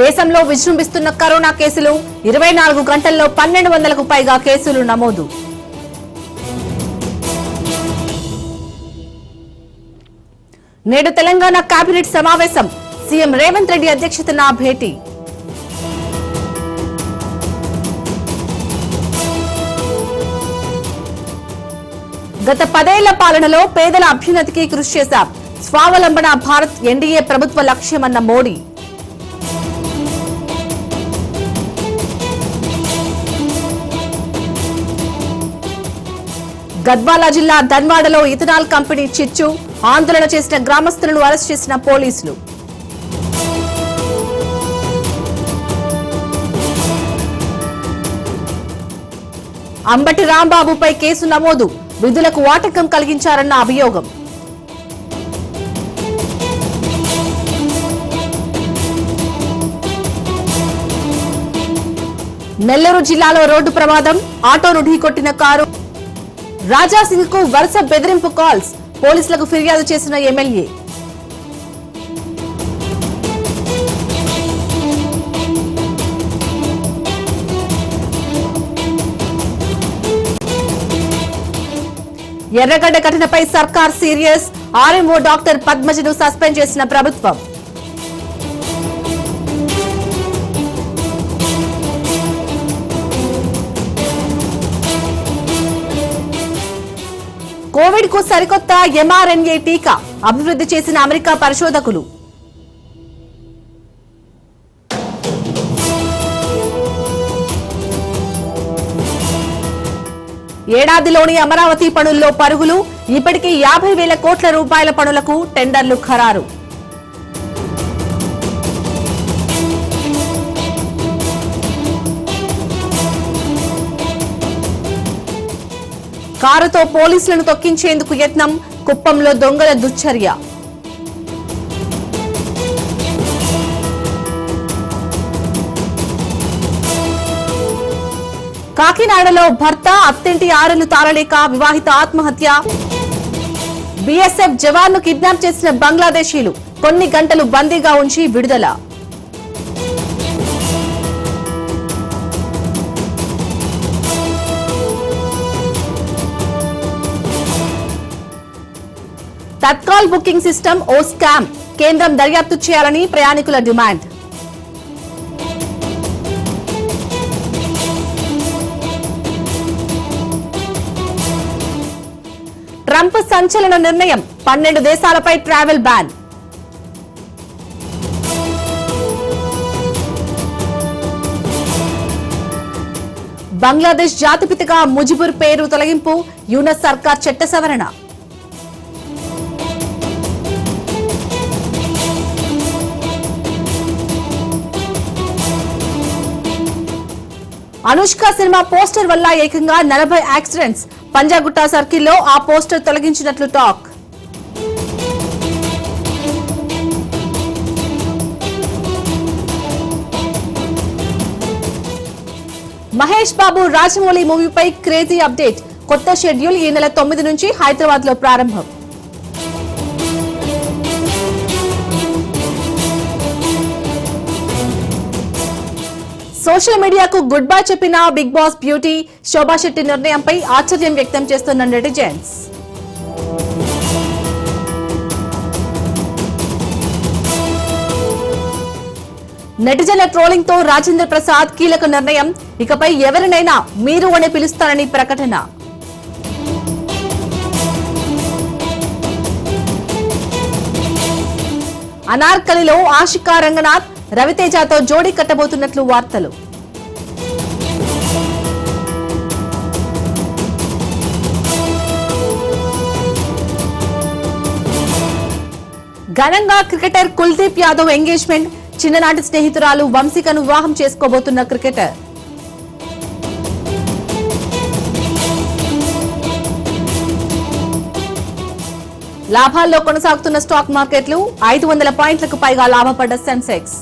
దేశంలో విజృంభిస్తున్న కరోనా కేసులు ఇరవై నాలుగు గంటల్లో పన్నెండు వందలకు పైగా కేసులు నమోదు. నేడు తెలంగాణ కేబినెట్ సమావేశం. సీఎం రేవంత్ రెడ్డి అధ్యక్షతన భేటీ. గత పదేళ్ళ పాలనలో పేదల అభ్యున్నతికి కృషి చేశాం. స్వావలంబన భారత్ ఎన్డీఏ ప్రభుత్వ లక్ష్యమన్న మోడీ. గద్వాల జిల్లా ధన్వాడలో ఇథనాల్ కంపెనీ చిచ్చు ఆందోళన చేసిన గ్రామస్తులను అరెస్ట్ చేసిన పోలీసులు. అంబటి రాంబాబుపై కేసు నమోదు. విధులకు వాటకం కలిగించారన్న అభియోగం. నెల్లూరు జిల్లాలో రోడ్డు ప్రమాదం. ఆటోను ఢీకొట్టిన కారు రాజాసింగ్కు వరుస బెదిరింపు కాల్స్. పోలీసులకు ఫిర్యాదు చేసిన ఎమ్మెల్యే. ఎర్రగడ్డ ఘటనపై సర్కార్ సీరియస్. ఆర్ఎంఓ డాక్టర్ పద్మజను సస్పెండ్ చేసిన ప్రభుత్వం. కోవిడ్కు సరికొత్త ఎంఆర్ఎన్ఏ టీకా అభివృద్ధి చేసిన అమెరికా పరిశోధకులు. ఏడాదిలోని అమరావతి పనుల్లో పరుగులు ఇప్పటికే యాభై వేల కోట్ల రూపాయల పనులకు టెండర్లు ఖరారు. కారుతో పోలీసులను తొక్కించేందుకు యత్నం కుప్పంలో దొంగల దుశ్చర్య. కాకినాడలో భర్త అత్తింటి ఆరలు తారలేక వివాహిత ఆత్మహత్య. బీఎస్ఎఫ్ జవాన్ను కిడ్నాప్ చేసిన బంగ్లాదేశీలు కొన్ని గంటలు బందీగా ఉంచి విడుదల. తత్కాల్ బుకింగ్ సిస్టమ్ ఓ స్కామ్. కేంద్రం దర్యాప్తు చేయాలని ప్రయాణికుల డిమాండ్. ట్రంప్ సంచలన నిర్ణయం. పన్నెండు దేశాలపై ట్రావెల్ బ్యాన్. బంగ్లాదేశ్ జాతిపితగా ముజిబుర్ పేరు తొలగింపు. యూనస్ సర్కార్ చట్ట సవరణ. అనుష్క సినిమా పోస్టర్ వల్ల ఏకంగా నలభై యాక్సిడెంట్స్. పంజాగుట్ట సర్కిల్లో ఆ పోస్టర్ తొలగించినట్లు టాక్. మహేష్ బాబు రాజమౌళి మూవీపై క్రేజీ అప్డేట్. కొత్త షెడ్యూల్ ఈ నెల తొమ్మిది నుంచి హైదరాబాద్లో ప్రారంభం. సోషల్ మీడియాకు గుడ్ బై చెప్పిన Bigg Boss beauty Shobha Shetty నిర్ణయంపై ఆశ్చర్యం వ్యక్తం చేస్తున్న నెటిజన్స్. నెటిజన్ల ట్రోలింగ్తో రాజేంద్ర ప్రసాద్ కీలక నిర్ణయం. ఇకపై ఎవరినైనా మీరు అని పిలుస్తానని ప్రకటన. అనార్కలిలో ఆషికా రంగనాథ్ రవితేజతో జోడీ కట్టబోతున్నట్లు వార్తలు. ఘనంగా క్రికెటర్ కుల్దీప్ యాదవ్ ఎంగేజ్మెంట్ చిన్ననాటి స్నేహితురాలు వంశికను వివాహం చేసుకోబోతున్న క్రికెటర్. లాభాల్లో కొనసాగుతున్న స్టాక్ మార్కెట్లు ఐదు వందల పాయింట్లకు పైగా లాభపడ్డ సెన్సెక్స్.